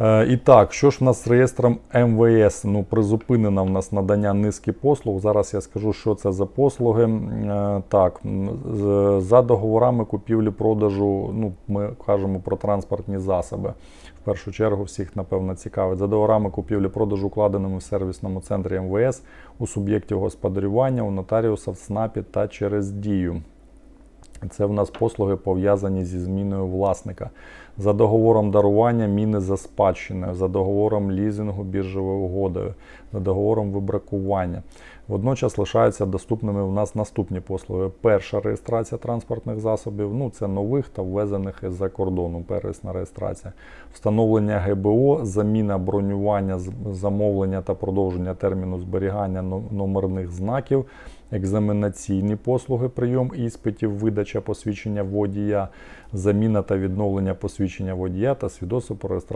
Е, І так, що ж в нас з реєстром МВС? Ну, призупинено в нас надання низки послуг. Зараз я скажу, що це за послуги. Е, Так, за договорами купівлі-продажу, ну, ми кажемо про транспортні засоби. В першу чергу всіх, напевно, цікавить. За договорами купівлі-продажу, укладеними в сервісному центрі МВС у суб'єктів господарювання, у нотаріуса в СНАПі та через дію. Це в нас послуги пов'язані зі зміною власника. За договором дарування міни за спадщиною, за договором лізингу біржовою угодою, за договором вибракування. Водночас лишаються доступними в нас наступні послуги. Перша реєстрація транспортних засобів, ну це нових та ввезених із-за кордону, первісна реєстрація. Встановлення ГБО, заміна бронювання, замовлення та продовження терміну зберігання номерних знаків, екзаменаційні послуги, прийом іспитів, видача посвідчення водія, заміна та відновлення посвідчення водія та свідоцтво про реєстрацію